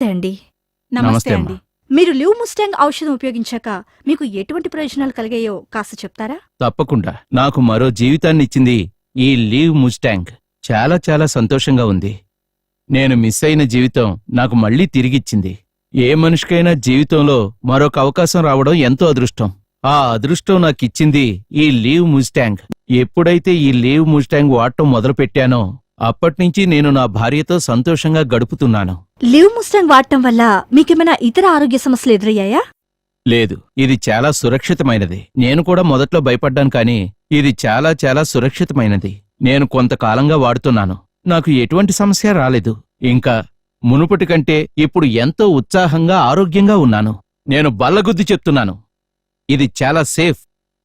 నమస్తే అండి. నమస్తే అండి. మీరు లివ్ ముస్టాంగ్ ఔషధం ఉపయోగించాక మీకు ఎటువంటి ప్రయోజనాలు కలిగాయో కాస్త చెప్తారా? తప్పకుండా. నాకు మరో జీవితాన్ని ఇచ్చింది ఈ లీవ్ ముస్టాంగ్. చాలా చాలా సంతోషంగా ఉంది. నేను మిస్ అయిన జీవితం నాకు మళ్ళీ తిరిగిచ్చింది. ఏ మనిషికైనా జీవితంలో మరొక అవకాశం రావడం ఎంతో అదృష్టం. ఆ అదృష్టం నాకిచ్చింది ఈ లీవ్ ముస్టాంగ్. ఎప్పుడైతే ఈ లీవ్ ముస్టాంగ్ వాడటం మొదలుపెట్టానో అప్పట్నుంచి నేను నా భార్యతో సంతోషంగా గడుపుతున్నాను. లివ్ ముస్టాంగ్ వాడటం వల్ల మీకేమైనా ఇతర ఆరోగ్య సమస్యలు ఎదురయ్యాయా? లేదు ఇది చాలా సురక్షితమైనది. నేను కూడా మొదట్లో భయపడ్డాను కానీ ఇది చాలా చాలా సురక్షితమైనది. నేను కొంతకాలంగా వాడుతున్నాను. నాకు ఎటువంటి సమస్య రాలేదు. ఇంకా మునుపటి కంటే ఇప్పుడు ఎంతో ఉత్సాహంగా ఆరోగ్యంగా ఉన్నాను. నేను బల్లగుద్ది చెప్తున్నాను. ఇది చాలా సేఫ్.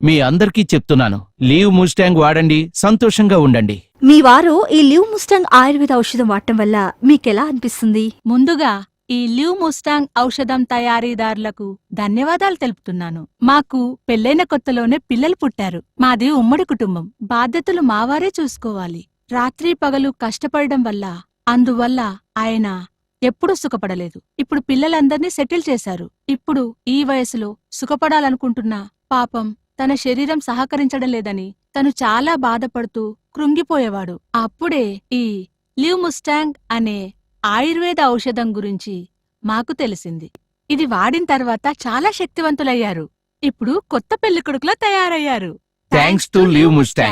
మీ అందరికీ చెప్తున్నాను. లీవ్ ముస్టాంగ్ వాడండి సంతోషంగా ఉండండి. మీ వారు ఈ లివ్ ముస్టాంగ్ ఆయుర్వేద ఔషధం వాడటం వల్ల మీకెలా అనిపిస్తుంది? ముందుగా ఈ లివ్ ముస్టాంగ్ ఔషధం తయారీదారులకు ధన్యవాదాలు తెలుపుతున్నాను. మాకు పెళ్ళైన కొత్తలోనే పిల్లలు పుట్టారు. మాది ఉమ్మడి కుటుంబం. బాధ్యతలు మావారే చూసుకోవాలి. రాత్రి పగలు కష్టపడడం వల్ల అందువల్ల ఆయన ఎప్పుడూ సుఖపడలేదు. ఇప్పుడు పిల్లలందర్నీ సెటిల్ చేశారు. ఇప్పుడు ఈ వయసులో సుఖపడాలనుకుంటున్నా పాపం తన శరీరం సహకరించడం లేదని తను చాలా బాధపడుతూ కృంగిపోయేవాడు. అప్పుడే ఈ లివ్ ముస్టాంగ్ అనే ఆయుర్వేద ఔషధం గురించి మాకు తెలిసింది. ఇది వాడిన తర్వాత చాలా శక్తివంతులయ్యారు. ఇప్పుడు కొత్త పెళ్ళికొడుకులా తయారయ్యారు. Thanks to leave Mustang